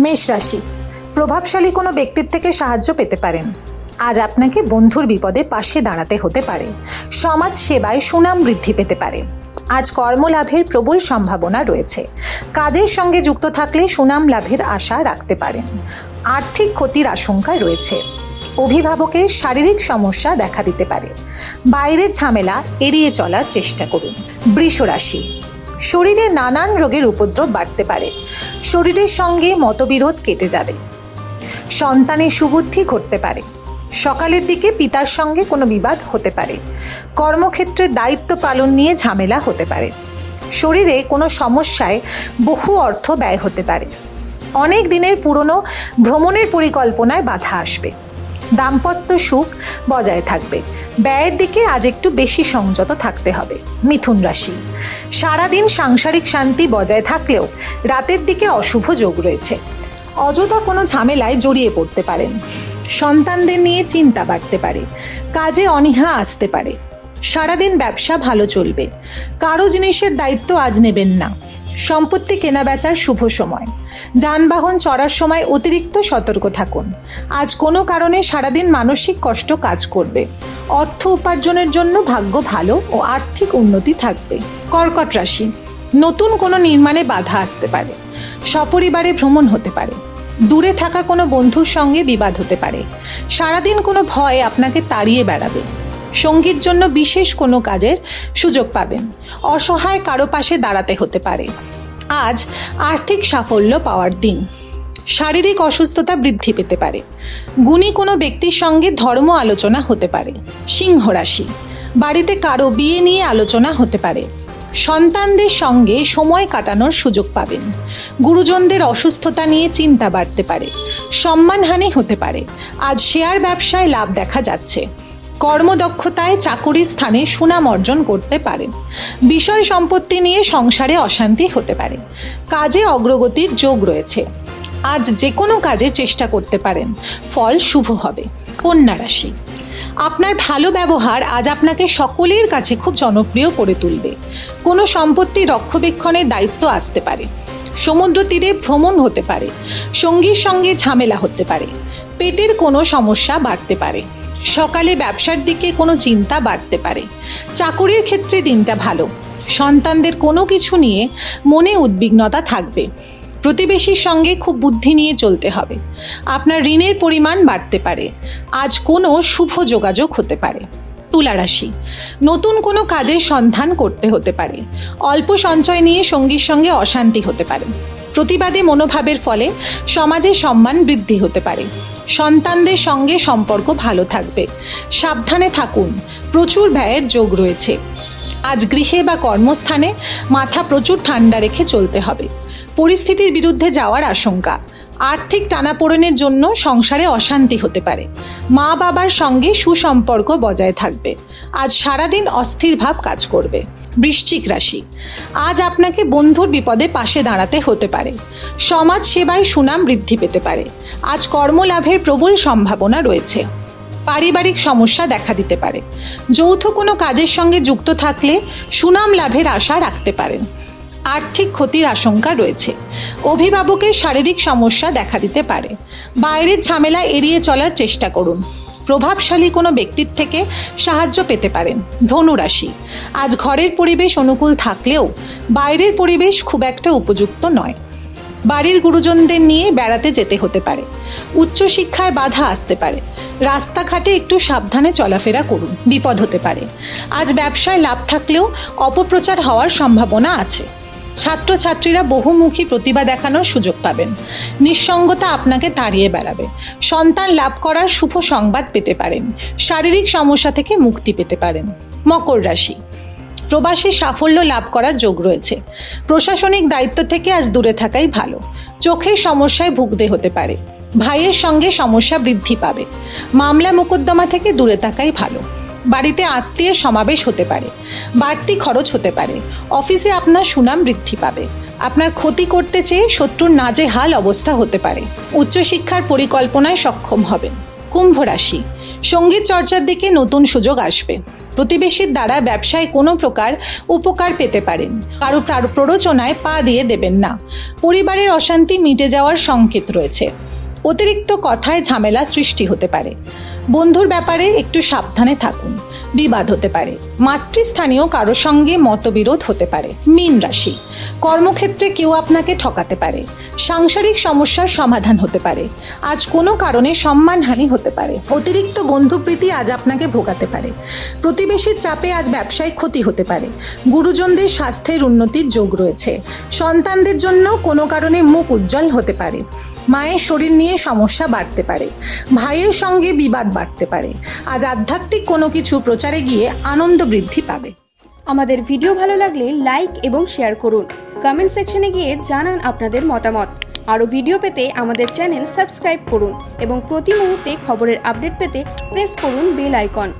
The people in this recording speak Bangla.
মেষ রাশি। প্রভাবশালী কোনো ব্যক্তির থেকে সাহায্য পেতে পারেন। আজ আপনাকে বন্ধুর বিপদে পাশে দাঁড়াতে হতে পারে। সমাজ সেবায় সুনাম বৃদ্ধি পেতে পারে। আজ কর্মলাভের প্রবল সম্ভাবনা রয়েছে। কাজের সঙ্গে যুক্ত থাকলে সুনাম লাভের আশা রাখতে পারেন। আর্থিক ক্ষতির আশঙ্কা রয়েছে। অভিভাবকের শারীরিক সমস্যা দেখা দিতে পারে। বাইরের ঝামেলা এড়িয়ে চলার চেষ্টা করুন। বৃষ রাশি শরীরে নানান রোগের উপদ্রব বাড়তে পারে। শরীরের সঙ্গে মতবিরোধ কেটে যাবে। সন্তানের সুবুদ্ধি ঘটতে পারে। সকালের দিকে পিতার সঙ্গে কোনো বিবাদ হতে পারে। কর্মক্ষেত্রে দায়িত্ব পালন নিয়ে ঝামেলা হতে পারে। শরীরে কোনো সমস্যায় বহু অর্থ ব্যয় হতে পারে। অনেক দিনের পুরনো ভ্রমণের পরিকল্পনায় বাধা আসবে। দাম্পত্য সুখ বজায় থাকবে। ব্যয়ের দিকে আজ একটু বেশি সংযত থাকতে হবে, মিথুন রাশি। সারাদিন সাংসারিক শান্তি বজায় থাকলেও রাতের দিকে অশুভ যোগ রয়েছে। অযথা কোনো ঝামেলায় জড়িয়ে পড়তে পারেন সন্তানদের নিয়ে চিন্তা বাড়তে পারে। কাজে অনীহা আসতে পারে। সারাদিন ব্যবসা ভালো চলবে। কারও জিনিসের দায়িত্ব আজ নেবেন না। সম্পত্তি কেনা বেচার শুভ সময়। যানবাহন চড়ার সময় অতিরিক্ত সতর্ক থাকুন। আজ কোনো কারণে সারাদিন মানসিক কষ্ট কাজ করবে। অর্থ উপার্জনের জন্য ভাগ্য ভালো ও আর্থিক উন্নতি থাকবে। কর্কট রাশি। নতুন কোনো নির্মাণে বাধা আসতে পারে। সপরিবারে ভ্রমণ হতে পারে। দূরে থাকা কোনো বন্ধুর সঙ্গে বিবাদ হতে পারে। সারাদিন কোনো ভয় আপনাকে তাড়িয়ে বেড়াবে। সঙ্গীর জন্য বিশেষ কোনো কাজের সুযোগ পাবেন অসহায় কারও পাশে দাঁড়াতে হতে পারে। আজ আর্থিক সাফল্য পাওয়ার দিন। শারীরিক অসুস্থতা বৃদ্ধি পেতে পারে। গুণী কোনো ব্যক্তির সঙ্গে ধর্ম আলোচনা হতে পারে। সিংহ রাশি। বাড়িতে কারও বিয়ে নিয়ে আলোচনা হতে পারে। সন্তানদের সঙ্গে সময় কাটানোর সুযোগ পাবেন। গুরুজনদের অসুস্থতা নিয়ে চিন্তা বাড়তে পারে। সম্মানহানি হতে পারে। আজ শেয়ার ব্যবসায় লাভ দেখা যাচ্ছে। কর্মদক্ষতায় চাকুরি স্থানে সুনাম অর্জন করতে পারেন বিষয় সম্পত্তি নিয়ে সংসারে অশান্তি হতে পারে। কাজে অগ্রগতির যোগ রয়েছে। আজ যে কোনো কাজে চেষ্টা করতে পারেন। ফল শুভ হবে। কন্যা রাশি। আপনার ভালো ব্যবহার আজ আপনাকে সকলের কাছে খুব জনপ্রিয় করে তুলবে। কোনো সম্পত্তি রক্ষণাবেক্ষণের দায়িত্ব আসতে পারে। সমুদ্র তীরে ভ্রমণ হতে পারে। সঙ্গীর সঙ্গে ঝামেলা হতে পারে। পেটের কোনো সমস্যা বাড়তে পারে। সকালে ব্যবসার দিকে কোনো চিন্তা বাড়তে পারে। চাকুরির ক্ষেত্রে দিনটা ভালো। সন্তানদের কোনো কিছু নিয়ে মনে উদ্বিগ্নতা থাকবে। প্রতিবেশীর সঙ্গে খুব বুদ্ধি নিয়ে চলতে হবে। আপনার ঋণের পরিমাণ বাড়তে পারে। আজ কোনো শুভ যোগাযোগ হতে পারে। তুলা রাশি। নতুন কোনো কাজের সন্ধান করতে হতে পারে। অল্প সঞ্চয় নিয়ে সঙ্গীর সঙ্গে অশান্তি হতে পারে। প্রতিবাদী মনোভাবের ফলে সমাজে সম্মান বৃদ্ধি হতে পারে। সন্তানদের সঙ্গে সম্পর্ক ভালো থাকবে। সাবধানে থাকুন, প্রচুর ব্যয়ের যোগ রয়েছে। আজ গৃহে বা কর্মস্থানে মাথা প্রচুর ঠান্ডা রেখে চলতে হবে। পরিস্থিতির বিরুদ্ধে যাওয়ার আশঙ্কা। আর্থিক টানাপোড়েনের জন্য সংসারে অশান্তি হতে পারে। মা বাবার সঙ্গে সুসম্পর্ক বজায় থাকবে। আজ সারাদিন অস্থির ভাব কাজ করবে। বৃশ্চিক রাশি। আজ আপনাকে বন্ধুর বিপদে পাশে দাঁড়াতে হতে পারে। সমাজ সেবায় সুনাম বৃদ্ধি পেতে পারে। আজ কর্মলাভের প্রবল সম্ভাবনা রয়েছে। পারিবারিক সমস্যা দেখা দিতে পারে। যৌথ কোনো কাজের সঙ্গে যুক্ত থাকলে সুনাম লাভের আশা রাখতে পারেন। আর্থিক ক্ষতির আশঙ্কা রয়েছে। অভিভাবকের শারীরিক সমস্যা দেখা দিতে পারে। বাইরের ঝামেলা এড়িয়ে চলার চেষ্টা করুন। প্রভাবশালী কোনো ব্যক্তির থেকে সাহায্য পেতে পারেন। ধনুরাশি। আজ ঘরের পরিবেশ অনুকূল থাকলেও বাইরের পরিবেশ খুব একটা উপযুক্ত নয়। বাড়ির গুরুজনদের নিয়ে বেড়াতে যেতে হতে পারে। উচ্চশিক্ষায় বাধা আসতে পারে। রাস্তাঘাটে একটু সাবধানে চলাফেরা করুন। বিপদ হতে পারে। আজ ব্যবসায় লাভ থাকলেও অপপ্রচার হওয়ার সম্ভাবনা আছে। ছাত্রছাত্রীরা বহুমুখী প্রতিভা দেখানোর সুযোগ পাবেন। নিঃসঙ্গতা আপনাকে তাড়িয়ে বেড়াবে। সন্তান লাভ করার শুভ সংবাদ পেতে পারেন। শারীরিক সমস্যা থেকে মুক্তি পেতে পারেন। মকর রাশি। প্রবাসী সাফল্য লাভ করার যোগ রয়েছে। প্রশাসনিক দায়িত্ব থেকে আজ দূরে থাকাই ভালো। চোখের সমস্যায় ভুগতে হতে পারে। ভাইয়ের সঙ্গে সমস্যা বৃদ্ধি পাবে। মামলা মোকদ্দমা থেকে দূরে থাকাই ভালো। বাড়িতে আত্মীয় সমাবেশ হতে পারে, বাড়তি খরচ হতে পারে, অফিসে আপনার সুনাম বৃদ্ধি পাবে। আপনার ক্ষতি করতে চেয়ে শত্রুর নাজে হাল অবস্থা হতে পারে। উচ্চশিক্ষার পরিকল্পনায় সক্ষম হবেন। কুম্ভ রাশি, সংগীত চর্চার দিকে নতুন সুযোগ আসবে। প্রতিবেশীর দ্বারা ব্যবসায় কোনো প্রকার উপকার পেতে পারেন। কারও প্রার- প্ররোচনায় পা দিয়ে দেবেন না। পরিবারের অশান্তি মিটে যাওয়ার সংকেত রয়েছে। অতিরিক্ত কথায় ঝামেলা সৃষ্টি হতে পারে। বন্ধুর ব্যাপারে একটু সাবধানে থাকুন। বিবাদ হতে পারে। মাতৃস্থানীয় কারও সঙ্গে মতবিরোধ হতে পারে। মীন রাশি। কর্মক্ষেত্রে কেউ আপনাকে ঠকাতে পারে। সাংসারিক সমস্যার সমাধান হতে পারে। আজ কোনো কারণে সম্মানহানি হতে পারে। অতিরিক্ত বন্ধুপ্রীতি আজ আপনাকে ভোগাতে পারে। প্রতিবেশীর চাপে আজ ব্যবসায় ক্ষতি হতে পারে। গুরুজনদের স্বাস্থ্যের উন্নতির যোগ রয়েছে। সন্তানদের জন্য কোনো কারণে মুখ উজ্জ্বল হতে পারে। মায়ের শরীর নিয়ে সমস্যা বাড়তে পারে, ভাইয়ের সঙ্গে বিবাদ বাড়তে পারে, আজ আধ্যাত্মিক কোনো কিছু প্রচারে গিয়ে আনন্দ বৃদ্ধি পাবে। আমাদের ভিডিও ভালো লাগলে লাইক এবং শেয়ার করুন। কমেন্ট সেকশনে গিয়ে জানান আপনাদের মতামত। আরও ভিডিও পেতে আমাদের চ্যানেল সাবস্ক্রাইব করুন এবং প্রতি মুহূর্তে খবরের আপডেট পেতে প্রেস করুন বেল আইকন।